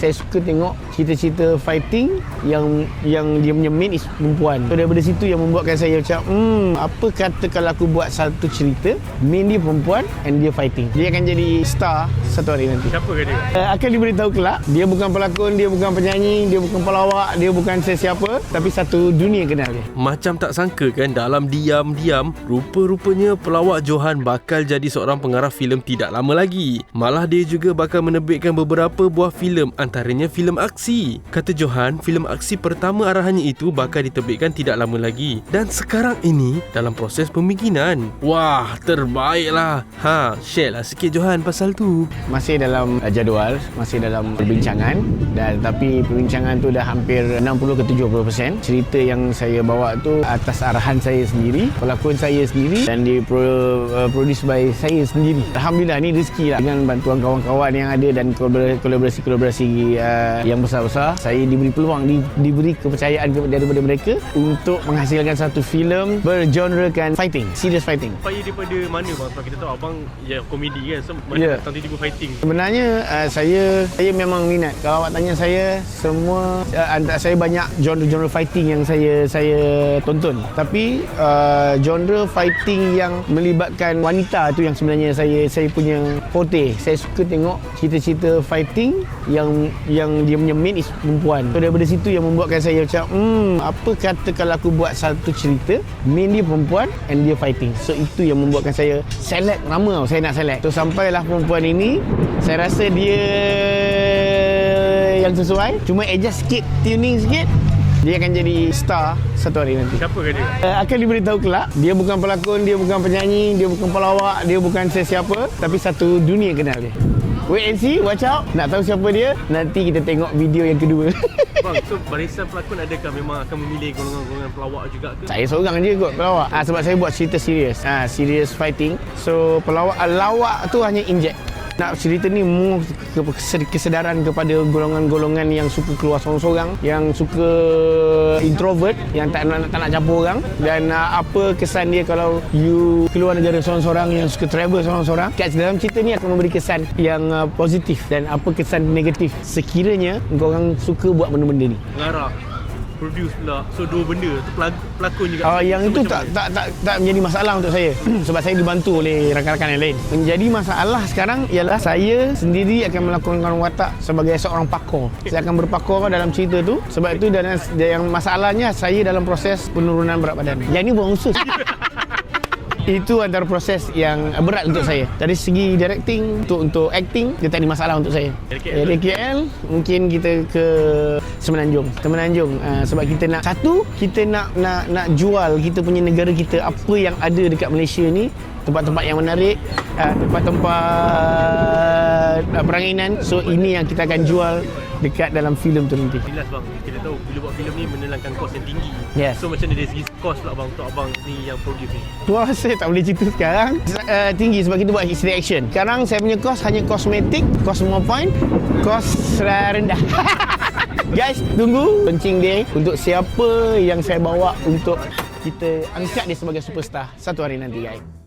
正式クッキン cerita-cerita fighting yang yang dia punya main is perempuan. So daripada situ yang membuatkan saya macam hmm apa kata kalau aku buat satu cerita main dia perempuan and dia fighting. Dia akan jadi star satu hari nanti. Siapa ke dia? Uh, akan diberitahu kelak Dia bukan pelakon Dia bukan penyanyi Dia bukan pelawak Dia bukan sesiapa Tapi satu dunia kenal dia Macam tak sangka kan dalam diam-diam rupa-rupanya pelawak Johan bakal jadi seorang pengarah filem tidak lama lagi. Malah dia juga bakal menerbitkan beberapa buah filem antaranya filem aksi. Kata Johan, filem aksi pertama arahannya itu bakal diterbitkan tidak lama lagi. Dan sekarang ini dalam proses pembikinan. Wah, terbaiklah. Ha, share lah sikit Johan pasal tu. Masih dalam uh, jadual Masih dalam perbincangan Dan tapi perbincangan tu dah hampir 60 ke 70% Cerita yang saya bawa tu Atas arahan saya sendiri Pelakon saya sendiri Dan di uh, produce by saya sendiri Alhamdulillah ni rezeki lah Dengan bantuan kawan-kawan yang ada Dan kolaborasi-kolaborasi uh, yang besar-besar Saya diberi peluang di, Diberi kepercayaan daripada mereka Untuk menghasilkan satu filem Bergenrekan fighting Serious fighting Supaya daripada mana bang? Sebab kita tahu abang ya komedi kan. So mana Ya. yeah. datang tiba-tiba fighting. Sebenarnya uh, saya saya memang minat. Kalau awak tanya saya semua uh, antara saya banyak genre-genre fighting yang saya saya tonton. Tapi uh, genre fighting yang melibatkan wanita tu yang sebenarnya saya saya punya forte. Saya suka tengok cerita-cerita fighting yang yang dia punya main is perempuan. So daripada situ yang membuatkan saya macam hmm apa kata kalau aku buat satu cerita main dia perempuan and dia fighting. So itu yang membuatkan saya select nama. Saya nak select. So sampailah perempuan ini saya rasa dia yang sesuai. Cuma adjust sikit, tuning sikit. Dia akan jadi star satu hari nanti. Siapa ke dia? Uh, akan diberitahu kelak Dia bukan pelakon Dia bukan penyanyi Dia bukan pelawak Dia bukan sesiapa Tapi satu dunia kenal dia Wait and see Watch out. Nak tahu siapa dia Nanti kita tengok video yang kedua. Bang, so barisan pelakon adakah memang akan memilih golongan-golongan pelawak juga ke? Saya seorang je kot pelawak. Ah, Sebab saya buat cerita serius ah, Serious fighting. So pelawak Lawak tu hanya inject nak cerita ni kesedaran kepada golongan-golongan yang suka keluar sorang-sorang yang suka introvert yang tak nak tak nak campur orang. Dan uh, apa kesan dia kalau you keluar negara sorang-sorang yang suka travel sorang-sorang? Kat dalam cerita ni akan memberi kesan yang uh, positif dan apa kesan negatif sekiranya orang suka buat benda-benda ni produce pula. So dua benda tu pelakon juga. Uh, yang itu tak, tak tak tak menjadi masalah untuk saya sebab saya dibantu oleh rakan-rakan yang lain. Menjadi masalah sekarang ialah saya sendiri akan melakukan watak sebagai seorang pakar. Saya akan berpakar dalam cerita tu sebab itu dan yang masalahnya saya dalam proses penurunan berat badan. Yang ini buang usus. Itu antara proses yang berat untuk saya. Dari segi directing, untuk untuk acting, dia tak ada masalah untuk saya. Dari KL. Mungkin kita ke Semenanjung. Semenanjung uh, sebab kita nak satu, kita nak nak nak jual kita punya negara kita apa yang ada dekat Malaysia ni tempat-tempat yang menarik, uh, tempat-tempat uh, peranginan. So ini yang kita akan jual dekat dalam filem tu nanti. Jelas bang, kita tahu bila buat filem ni menelankan kos yang tinggi. Yes. So macam mana dari segi kos pula bang untuk abang ni yang produce ni? Wah, saya tak boleh cerita sekarang. Uh, tinggi sebab kita buat history action. Sekarang saya punya kos hanya kosmetik, kos semua point, kos rendah. Guys, tunggu launching day untuk siapa yang saya bawa untuk kita angkat dia sebagai superstar satu hari nanti guys.